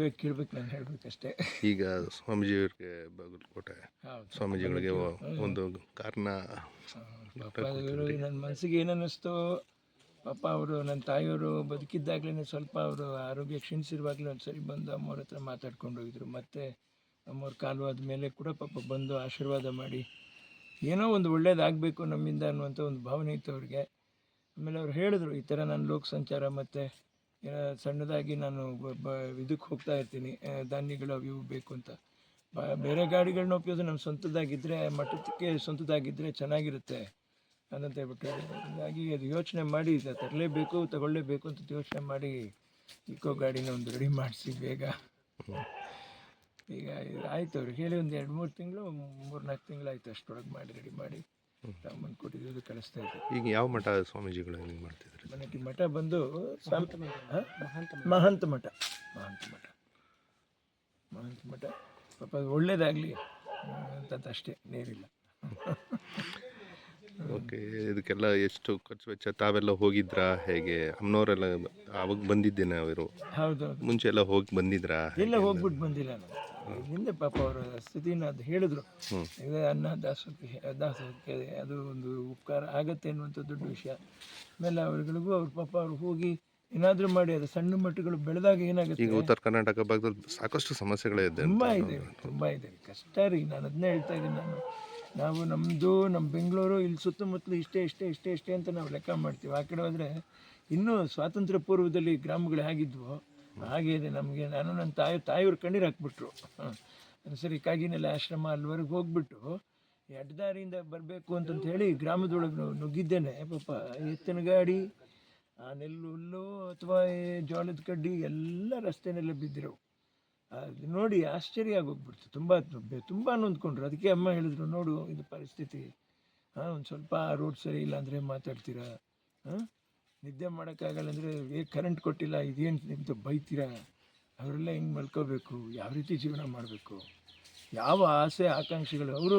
ನೀವೇ ಕೇಳ್ಬೇಕು ನಾನು ಹೇಳ್ಬೇಕಷ್ಟೇ. ಈಗ ಸ್ವಾಮೀಜಿಯವರಿಗೆ ಬಾಗಲಕೋಟೆ ಹೌದು. ಸ್ವಾಮೀಜಿಗಳಿಗೆ ಒಂದು ಕಾರಣ ನನ್ನ ಮನಸ್ಸಿಗೆ ಏನನ್ನಿಸ್ತು ಪಾಪ ಅವರು ನನ್ನ ತಾಯಿಯವರು ಬದುಕಿದ್ದಾಗಲೇ ಸ್ವಲ್ಪ ಅವರು ಆರೋಗ್ಯ ಕ್ಷೀಣಿಸಿರುವಾಗಲೇ ಒಂದು ಸರಿ ಬಂದು ಅಮ್ಮವ್ರ ಹತ್ರ ಮಾತಾಡ್ಕೊಂಡು ಹೋಗಿದ್ರು. ಮತ್ತೆ ಅಮ್ಮವ್ರ ಕಾಲು ಮೇಲೆ ಕೂಡ ಪಾಪ ಬಂದು ಆಶೀರ್ವಾದ ಮಾಡಿ ಏನೋ ಒಂದು ಒಳ್ಳೇದಾಗಬೇಕು ನಮ್ಮಿಂದ ಅನ್ನುವಂಥ ಒಂದು ಭಾವನೆ ಇತ್ತು ಅವ್ರಿಗೆ. ಆಮೇಲೆ ಅವ್ರು ಹೇಳಿದ್ರು ಈ ಥರ ನಾನು ಲೋಕ ಸಂಚಾರ ಮತ್ತು ಸಣ್ಣದಾಗಿ ನಾನು ಇದಕ್ಕೆ ಹೋಗ್ತಾ ಇರ್ತೀನಿ. ಧಾನ್ಯಗಳು ಅವು ಇವು ಬೇಕು ಅಂತ. ಬ- ಬೇರೆ ಗಾಡಿಗಳನ್ನ ಉಪಯೋಗ ನಮ್ಮ ಸ್ವಂತದಾಗಿದ್ದರೆ ಮಠಕ್ಕೆ ಸ್ವಂತದಾಗಿದ್ದರೆ ಚೆನ್ನಾಗಿರುತ್ತೆ ಅಂತ ಹೇಳ್ಬಿಟ್ಟು ಹಾಗಾಗಿ ಅದು ಯೋಚನೆ ಮಾಡಿ ತರಲೇಬೇಕು ತಗೊಳ್ಳೇಬೇಕು ಅಂತ ಯೋಚನೆ ಮಾಡಿ ಇಕೋ ಗಾಡಿನ ಒಂದು ರೆಡಿ ಮಾಡಿಸಿ ಬೇಗ. ಈಗ ಆಯ್ತು ಅವ್ರಿಗೆ ಹೇಳಿ ಒಂದು ಎರಡು ಮೂರು ತಿಂಗಳು ಮೂರು ನಾಲ್ಕು ತಿಂಗಳು ಆಯ್ತು ಅಷ್ಟರೊಳಗೆ ಮಾಡಿ ರೆಡಿ ಮಾಡಿ ತಮ್ಮನ್ನು ಕೊಟ್ಟಿದ್ದು ಕಳಿಸ್ತಾ ಇದ್ದೆ. ಈಗ ಯಾವ ಮಠ ಸ್ವಾಮೀಜಿಗಳು ಮಾಡ್ತಿದ್ರು? ಮನೆಗೆ ಮಠ ಬಂದು ಮಹಂತ ಮಠ. ಮಹಂತ ಮಠ. ಮಹಂತ ಮಠ. ಪಾಪ ಒಳ್ಳೇದಾಗಲಿ. ಅಂತ ಅಷ್ಟೇ ನೀರಿಲ್ಲ ಓಕೆ ಇದಕ್ಕೆಲ್ಲ ಎಷ್ಟು ಖರ್ಚು ವೆಚ್ಚ? ತಾವೆಲ್ಲ ಹೋಗಿದ್ರಾ? ಹೇಗೆ? ಅಮ್ಮನವರೆಲ್ಲ ಅವಾಗ ಬಂದಿದ್ದೇನೆ ಅವರು. ಹೌದು ಮುಂಚೆ ಎಲ್ಲ ಹೋಗಿ ಬಂದಿದ್ರಾ? ಇಲ್ಲ ಹೋಗ್ಬಿಟ್ಟು ಬಂದಿಲ್ಲ ನಾನು. ಹಿಂದೆ ಪಾಪ ಅವರ ಸ್ಥಿತಿನ ಅದು ಹೇಳಿದ್ರು. ಇದು ಅನ್ನ ದಾಸೋಹಕ್ಕೆ ದಾಸೋಹಕ್ಕೆ ಅದು ಒಂದು ಉಪಕಾರ ಆಗತ್ತೆ ಅನ್ನುವಂಥ ದೊಡ್ಡ ವಿಷಯ. ಆಮೇಲೆ ಅವ್ರುಗಳಿಗೂ ಅವ್ರ ಪಾಪ ಅವ್ರು ಹೋಗಿ ಏನಾದರೂ ಮಾಡಿ ಅದು ಸಣ್ಣ ಮಟ್ಟಗಳು ಬೆಳೆದಾಗ ಏನಾಗುತ್ತೆ? ಈಗ ಉತ್ತರ ಕರ್ನಾಟಕ ಭಾಗದಲ್ಲಿ ಸಾಕಷ್ಟು ಸಮಸ್ಯೆಗಳೇ ಇದೆ ತುಂಬ ಇದೆ ತುಂಬ ಇದೆ. ಕಷ್ಟ ರೀ ನಾನು ಅದನ್ನೇ ಹೇಳ್ತಾ ಇದ್ದೀನಿ ನಾನು. ನಾವು ನಮ್ಮದು ನಮ್ಮ ಬೆಂಗಳೂರು ಇಲ್ಲಿ ಸುತ್ತಮುತ್ತಲು ಇಷ್ಟೇ ಇಷ್ಟೇ ಇಷ್ಟೇ ಇಷ್ಟೇ ಅಂತ ನಾವು ಲೆಕ್ಕ ಮಾಡ್ತೀವಿ. ಆ ಕಡೆ ಹೋದರೆ ಇನ್ನೂ ಸ್ವಾತಂತ್ರ್ಯ ಪೂರ್ವದಲ್ಲಿ ಗ್ರಾಮಗಳು ಹೇಗಿದ್ವೋ ಹಾಗೆ ಇದೆ ನಮಗೆ ನಾನು ನನ್ನ ತಾಯಿ, ತಾಯಿಯವ್ರ ಕಣ್ಣೀರು ಹಾಕ್ಬಿಟ್ರು. ಹಾಂ. ಸರಿ ಕಾಗಿನೆಲ್ಲ ಆಶ್ರಮ ಅಲ್ಲಿವರೆಗೆ ಹೋಗ್ಬಿಟ್ಟು ಎಡ್ದಾರಿಯಿಂದ ಬರಬೇಕು ಅಂತಂತ ಹೇಳಿ ಗ್ರಾಮದೊಳಗೆ ನುಗ್ಗಿದ್ದೇನೆ. ಪಾಪ ಎತ್ತಿನ ಗಾಡಿ, ಆ ನೆಲ್ಲುಲ್ಲು ಅಥವಾ ಜೋಳದ ಕಡ್ಡಿ ಎಲ್ಲ ರಸ್ತೆನೆಲ್ಲ ಬಿದ್ದಿರೋ ಅದು ನೋಡಿ ಆಶ್ಚರ್ಯ ಆಗೋಗ್ಬಿಡ್ತು. ತುಂಬ ತುಂಬ ನೊಂದ್ಕೊಂಡ್ರು. ಅದಕ್ಕೆ ಅಮ್ಮ ಹೇಳಿದ್ರು, ನೋಡು, ಇದು ಪರಿಸ್ಥಿತಿ. ಹಾಂ, ಒಂದು ಸ್ವಲ್ಪ ರೋಡ್ ಸರಿ ಇಲ್ಲ ಮಾತಾಡ್ತೀರಾ? ಹಾಂ? ನಿದ್ದೆ ಮಾಡೋಕ್ಕಾಗಲ್ಲ ಅಂದರೆ, ಏ ಕರೆಂಟ್ ಕೊಟ್ಟಿಲ್ಲ, ಇದೇನು ನಿಮ್ಮದು ಬೈತೀರಾ? ಅವರೆಲ್ಲ ಹೆಂಗೆ ಮಲ್ಕೋಬೇಕು? ಯಾವ ರೀತಿ ಜೀವನ ಮಾಡಬೇಕು? ಯಾವ ಆಸೆ, ಆಕಾಂಕ್ಷೆಗಳು? ಅವರು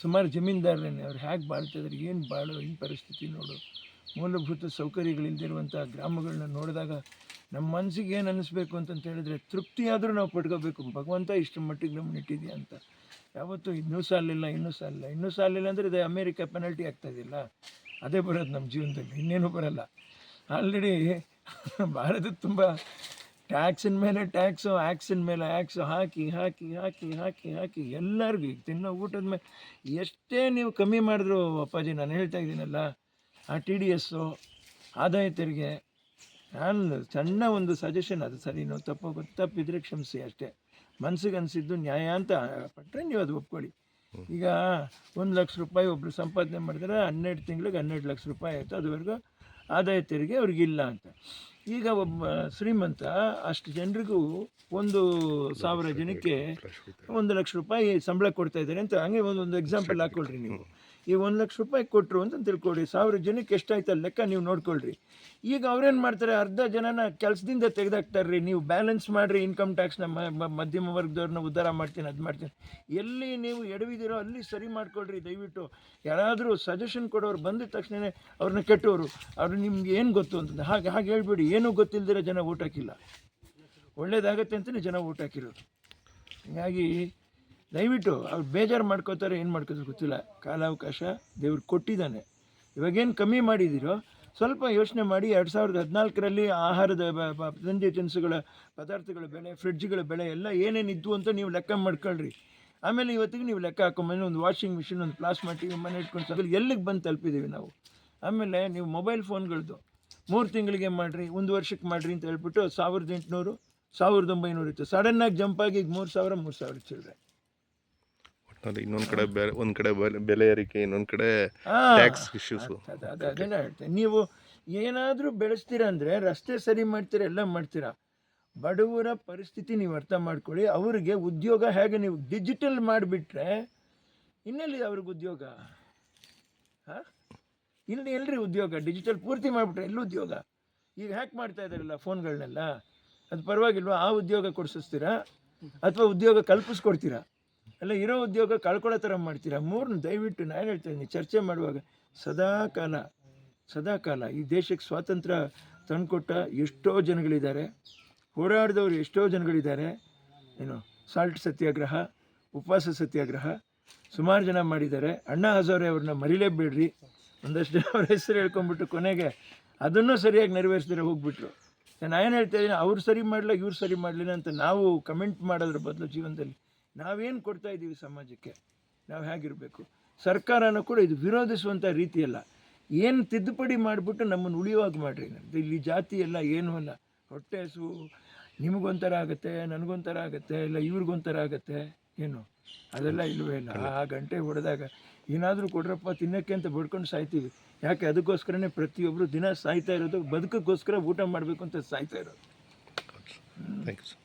ಸುಮಾರು ಜಮೀನ್ದಾರರೇನೆ. ಅವ್ರು ಹೇಗೆ ಬಾಳ್ತಿದ್ರು? ಏನು ಬಾಳು ಈ ಪರಿಸ್ಥಿತಿ ನೋಡು. ಮೂಲಭೂತ ಸೌಕರ್ಯಗಳಿಲ್ದಿರುವಂಥ ಗ್ರಾಮಗಳನ್ನ ನೋಡಿದಾಗ ನಮ್ಮ ಮನಸ್ಸಿಗೆ ಏನು ಅನ್ನಿಸ್ಬೇಕು ಅಂತಂತ ಹೇಳಿದ್ರೆ ತೃಪ್ತಿಯಾದರೂ ನಾವು ಪಡ್ಕೋಬೇಕು. ಭಗವಂತ ಇಷ್ಟು ಮಟ್ಟಿಗೆ ನಮ್ಮನ್ನ ಇಟ್ಟಿದೆಯಾ ಅಂತ. ಯಾವತ್ತೂ ಇನ್ನೂ ಸಾಲಿಲ್ಲ ಇನ್ನೂ ಸಾಲಿಲ್ಲ. ಇನ್ನೂ ಸಾಲಿಲ್ಲ ಅಂದರೆ ಇದು ಅಮೇರಿಕ ಪೆನಲ್ಟಿ ಆಗ್ತಾಯಿದಿಲ್ಲ ಅದೇ ಬರೋದು ನಮ್ಮ ಜೀವನದಲ್ಲಿ. ಇನ್ನೇನು ಬರಲ್ಲ. ಆಲ್ರೆಡಿ ಭಾರತ ತುಂಬ ಟ್ಯಾಕ್ಸಿನ ಮೇಲೆ ಟ್ಯಾಕ್ಸು ಆ್ಯಕ್ಸಿನ ಮೇಲೆ ಆ್ಯಕ್ಸು ಹಾಕಿ ಹಾಕಿ ಹಾಕಿ ಹಾಕಿ ಹಾಕಿ ಎಲ್ಲರಿಗೂ ಈಗ ತಿನ್ನೋ ಊಟದ ಮೇಲೆ ಎಷ್ಟೇ ನೀವು ಕಮ್ಮಿ ಮಾಡಿದ್ರು ಅಪ್ಪಾಜಿ ನಾನು ಹೇಳ್ತಾ ಇದ್ದೀನಲ್ಲ, ಆ ಟಿ ಡಿ ಎಸ್ಸು ಆದಾಯ ತೆರಿಗೆ, ನಾನು ಸಣ್ಣ ಒಂದು ಸಜೆಷನ್ ಅದು ಸರಿನೋ ತಪ್ಪು ತಪ್ಪಿದ್ರೆ ಕ್ಷಮಿಸಿ ಅಷ್ಟೇ. ಮನ್ಸಿಗೆ ಅನಿಸಿದ್ದು ನ್ಯಾಯ ಅಂತ ಪಟ್ಟರೆ ನೀವು ಅದು ಒಪ್ಕೊಳ್ಳಿ. ಈಗ ಒಂದು ಲಕ್ಷ ರೂಪಾಯಿ ಒಬ್ಬರು ಸಂಪಾದನೆ ಮಾಡಿದ್ರೆ ಹನ್ನೆರಡು ತಿಂಗಳಿಗೆ ಹನ್ನೆರಡು ಲಕ್ಷ ರೂಪಾಯಿ ಆಯಿತು, ಅದುವರೆಗೂ ಆದಾಯ ತೆರಿಗೆ ಅವ್ರಿಗಿಲ್ಲ ಅಂತ. ಈಗ ಒಬ್ಬ ಶ್ರೀಮಂತ ಅಷ್ಟು ಜನರಿಗೂ ಒಂದು ಸಾವಿರ ಜನಕ್ಕೆ ಒಂದು ಲಕ್ಷ ರೂಪಾಯಿ ಸಂಬಳ ಕೊಡ್ತಾ ಇದ್ದಾರೆ ಅಂತ ಹಂಗೆ ಒಂದು ಒಂದು ಎಕ್ಸಾಂಪಲ್ ಹಾಕ್ಕೊಳ್ರಿ ನೀವು. ಈ ಒಂದು ಲಕ್ಷ ರೂಪಾಯಿ ಕೊಟ್ಟರು ಅಂತ ತಿಳ್ಕೊಳ್ರಿ ಸಾವಿರ ಜನಕ್ಕೆ ಎಷ್ಟಾಯ್ತು ಅಲ್ಲಿ ಲೆಕ್ಕ ನೀವು ನೋಡ್ಕೊಳ್ರಿ. ಈಗ ಅವ್ರೇನು ಮಾಡ್ತಾರೆ? ಅರ್ಧ ಜನನ ಕೆಲಸದಿಂದ ತೆಗೆದಾಕ್ತಾರೆ ನೀವು ಬ್ಯಾಲೆನ್ಸ್ ಮಾಡಿರಿ ಇನ್ಕಮ್ ಟ್ಯಾಕ್ಸ್ನ ಮಧ್ಯಮ ವರ್ಗದವ್ರನ್ನ ಉದ್ಧಾರ ಮಾಡ್ತೀನಿ, ಅದು ಮಾಡ್ತೀನಿ. ಎಲ್ಲಿ ನೀವು ಎಡವಿದಿರೋ ಅಲ್ಲಿ ಸರಿ ಮಾಡ್ಕೊಳ್ರಿ. ದಯವಿಟ್ಟು ಯಾರಾದರೂ ಸಜೆಷನ್ ಕೊಡೋರು ಬಂದಿದ ತಕ್ಷಣ ಅವ್ರನ್ನ ಕೆಟ್ಟವರು ಅವ್ರು ನಿಮ್ಗೆ ಏನು ಗೊತ್ತು ಅಂತಂದು ಹಾಗೆ ಹಾಗೆ ಹೇಳ್ಬಿಡಿ. ಏನೂ ಗೊತ್ತಿಲ್ದಿರೋ ಜನ ಊಟಕ್ಕಿಲ್ಲ ಒಳ್ಳೇದಾಗತ್ತೆ ಅಂತಲೇ ಜನ ಊಟ ಹಾಕಿರೋದು ಹೀಗಾಗಿ ದಯವಿಟ್ಟು ಅವ್ರು ಬೇಜಾರು ಮಾಡ್ಕೋತಾರೆ, ಏನು ಮಾಡ್ಕೋತಾರೆ ಗೊತ್ತಿಲ್ಲ. ಕಾಲಾವಕಾಶ ದೇವ್ರು ಕೊಟ್ಟಿದ್ದಾನೆ. ಇವಾಗೇನು ಕಮ್ಮಿ ಮಾಡಿದ್ದೀರೋ ಸ್ವಲ್ಪ ಯೋಚನೆ ಮಾಡಿ ಎರಡು ಸಾವಿರದ ಹದಿನಾಲ್ಕರಲ್ಲಿ ಆಹಾರದ ಬ- ತಿನಿಸುಗಳ ಪದಾರ್ಥಗಳ ಬೆಲೆ, ಫ್ರಿಡ್ಜ್ಗಳ ಬೆಲೆ ಎಲ್ಲ ಏನೇನು ಇದ್ವು ಅಂತ ನೀವು ಲೆಕ್ಕ ಮಾಡ್ಕೊಳ್ರಿ. ಆಮೇಲೆ ಇವತ್ತಿಗೆ ನೀವು ಲೆಕ್ಕ ಹಾಕೊಂಬಂದ್ರೆ ಒಂದು ವಾಷಿಂಗ್ ಮಿಷಿನ್, ಒಂದು ಪ್ಲಾಸ್ಮಾ ಟಿ ಮನೆ ಇಟ್ಕೊಂಡು ಎಲ್ಲಿಗೆ ಬಂದು ತಲುಪಿದ್ದೀವಿ ನಾವು? ಆಮೇಲೆ ನೀವು ಮೊಬೈಲ್ ಫೋನ್ಗಳದ್ದು ಮೂರು ತಿಂಗಳಿಗೆ ಮಾಡಿರಿ, ಒಂದು ವರ್ಷಕ್ಕೆ ಮಾಡಿರಿ ಅಂತ ಹೇಳ್ಬಿಟ್ಟು ಸಾವಿರದ ಎಂಟುನೂರು, ಸಾವಿರದ ಒಂಬೈನೂರು ಇತ್ತು. ಸಡನ್ನಾಗಿ ಜಂಪಾಗಿ ಈಗ ಮೂರು ಸಾವಿರ ಮೂರು ಸಾವಿರ ಚಿಲ್ಲರೆ ಒಟ್ನಲ್ಲಿ ಇನ್ನೊಂದು ಕಡೆ ಬೆಲೆ ಒಂದು ಕಡೆ ಬೆಲೆ ಏರಿಕೆ ಇನ್ನೊಂದು ಕಡೆ. ಟ್ಯಾಕ್ಸ್ ಇಶ್ಯೂಸು ಅದು ಅದು ಅದನ್ನೇ ಹೇಳ್ತೇನೆ ನೀವು ಏನಾದರೂ ಬೆಳೆಸ್ತೀರಾ ಅಂದರೆ ರಸ್ತೆ ಸರಿ ಮಾಡ್ತೀರಾ ಎಲ್ಲ ಮಾಡ್ತೀರಾ? ಬಡವರ ಪರಿಸ್ಥಿತಿ ನೀವು ಅರ್ಥ ಮಾಡ್ಕೊಳ್ಳಿ. ಅವರಿಗೆ ಉದ್ಯೋಗ ಹೇಗೆ ನೀವು ಡಿಜಿಟಲ್ ಮಾಡಿಬಿಟ್ರೆ ಇನ್ನೆಲ್ಲಿ ಅವ್ರಿಗೆ ಉದ್ಯೋಗ? ಹಾಂ? ಇಲ್ಲಿ ಎಲ್ರಿ ಉದ್ಯೋಗ? ಡಿಜಿಟಲ್ ಪೂರ್ತಿ ಮಾಡಿಬಿಟ್ರೆ ಎಲ್ಲಿ ಉದ್ಯೋಗ? ಈಗ ಹ್ಯಾಕ್ ಮಾಡ್ತಾ ಇದ್ದಾರಲ್ಲ ಫೋನ್ಗಳನ್ನೆಲ್ಲ ಅದು ಪರವಾಗಿಲ್ವಾ? ಆ ಉದ್ಯೋಗ ಕೊಡಿಸ್ತೀರಾ ಅಥವಾ ಉದ್ಯೋಗ ಕಲ್ಪಿಸ್ಕೊಡ್ತೀರಾ? ಅಲ್ಲ, ಇರೋ ಉದ್ಯೋಗ ಕಳ್ಕೊಳ್ಳೋ ಥರ ಮಾಡ್ತೀರಾ? ಮೂರನ್ನ ದಯವಿಟ್ಟು ನಾನು ಹೇಳ್ತಾ ಇದ್ದೀನಿ ಚರ್ಚೆ ಮಾಡುವಾಗ ಸದಾ ಕಾಲ ಸದಾ ಕಾಲ ಈ ದೇಶಕ್ಕೆ ಸ್ವಾತಂತ್ರ್ಯ ತಂದುಕೊಟ್ಟ ಎಷ್ಟೋ ಜನಗಳಿದ್ದಾರೆ, ಹೋರಾಡಿದವರು ಎಷ್ಟೋ ಜನಗಳಿದ್ದಾರೆ. ಏನು, ಸಾಲ್ಟ್ ಸತ್ಯಾಗ್ರಹ, ಉಪವಾಸ ಸತ್ಯಾಗ್ರಹ, ಸುಮಾರು ಜನ ಮಾಡಿದ್ದಾರೆ. ಅಣ್ಣ ಹಜಾರೆ ಅವ್ರನ್ನ ಮರಿಲೇಬೇಡ್ರಿ. ಒಂದಷ್ಟು ಜನ ಅವ್ರ ಹೆಸರು ಹೇಳ್ಕೊಂಬಿಟ್ಟು ಕೊನೆಗೆ ಅದನ್ನು ಸರಿಯಾಗಿ ನೆರವೇರಿಸಿದ್ರೆ ಹೋಗ್ಬಿಟ್ರು. ನಾನು ಏನು ಹೇಳ್ತಾ ಇದ್ದೀನಿ ಅವ್ರು ಸರಿ ಮಾಡಲಿಲ್ಲ, ಇವ್ರು ಸರಿ ಮಾಡಲಿಲ್ಲ ಅಂತ ನಾವು ಕಮೆಂಟ್ ಮಾಡೋದ್ರ ಬದಲು ಜೀವನದಲ್ಲಿ ನಾವೇನು ಕೊಡ್ತಾ ಇದ್ದೀವಿ ಸಮಾಜಕ್ಕೆ? ನಾವು ಹೇಗಿರಬೇಕು? ಸರ್ಕಾರನೂ ಕೂಡ ಇದು ವಿರೋಧಿಸುವಂಥ ರೀತಿಯಲ್ಲ. ಏನು ತಿದ್ದುಪಡಿ ಮಾಡಿಬಿಟ್ಟು ನಮ್ಮನ್ನು ಉಳಿಯುವಾಗ ಮಾಡಿರಿ ಇಲ್ಲಿ ಜಾತಿ ಎಲ್ಲ ಏನೂ ಅಲ್ಲ. ಹೊಟ್ಟೆ ಹಸು ನಿಮಗೊಂಥರ ಆಗುತ್ತೆ ನನಗೊಂಥರ ಆಗುತ್ತೆ ಇಲ್ಲ ಇವ್ರಿಗೊಂಥರ ಆಗುತ್ತೆ ಏನು? ಅದೆಲ್ಲ ಇಲ್ಲವೇ ಇಲ್ಲ. ಆ ಗಂಟೆ ಹೊಡೆದಾಗ ಏನಾದರೂ ಕೊಡ್ರಪ್ಪ ತಿನ್ನೋಕ್ಕೆ ಅಂತ ಬಡ್ಕೊಂಡು ಸಾಯ್ತೀವಿ. ಯಾಕೆ ಅದಕ್ಕೋಸ್ಕರನೇ ಪ್ರತಿಯೊಬ್ಬರು ದಿನ ಸಾಯ್ತಾ ಇರೋದು ಬದುಕಕ್ಕೋಸ್ಕರ ಊಟ ಮಾಡಬೇಕು ಅಂತ ಸಾಯ್ತಾ ಇರೋದು. Thank you